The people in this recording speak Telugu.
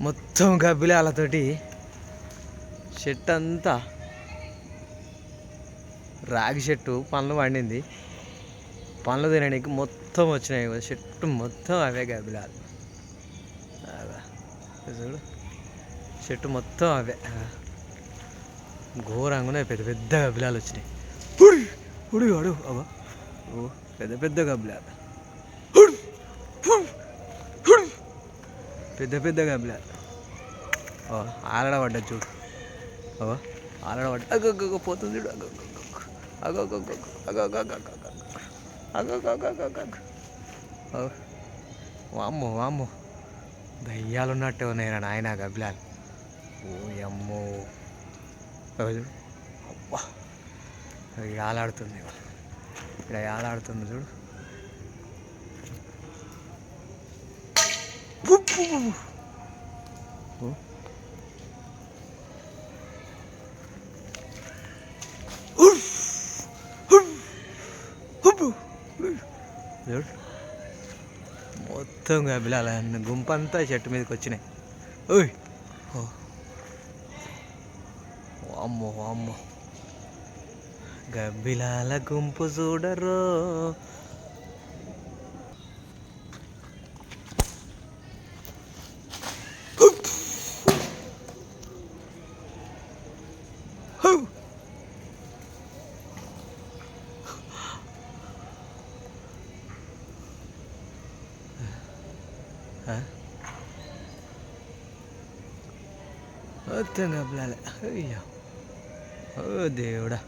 మొత్తం గబ్బిలాలతోటి చెట్టు అంతా రాగి చెట్టు పండ్లు పండింది. పండ్లు తినడానికి మొత్తం వచ్చినాయి చెట్టు మొత్తం అవే గబ్బిలాలు. చూడు. చెట్టు మొత్తం అవే. ఘోరంగానే పెద్ద పెద్ద గబ్బిలాలు వచ్చినాయి. ఉడి ఉడి వాడు అబ్బా ఓ పెద్ద పెద్ద గబ్బిలాలు. పెద్ద పెద్ద గబ్బిల ఓ ఆలడ పడ్డ చూడు ఓ ఆలడ పడ్డ అగ్గ పోతుంది చూడు వామ్మో వామ్మో దయ్యాలు ఉన్నట్టు నేను నాయన గబ్బిలాలు ఓ అమ్మో చూడు అబ్బా ఆలాడుతుంది ఇక్కడ ఆలాడుతుంది చూడు మొత్తం గబిలాల గుంపంతా చెట్టు మీదకి వచ్చినాయి. ఓయ్! అమ్మో వామ్మో. గబ్బిలాల గుంపు చూడరో. hư hả ഒറ്റ നബ്ലാല അയ്യോ ഓ ദേവടാ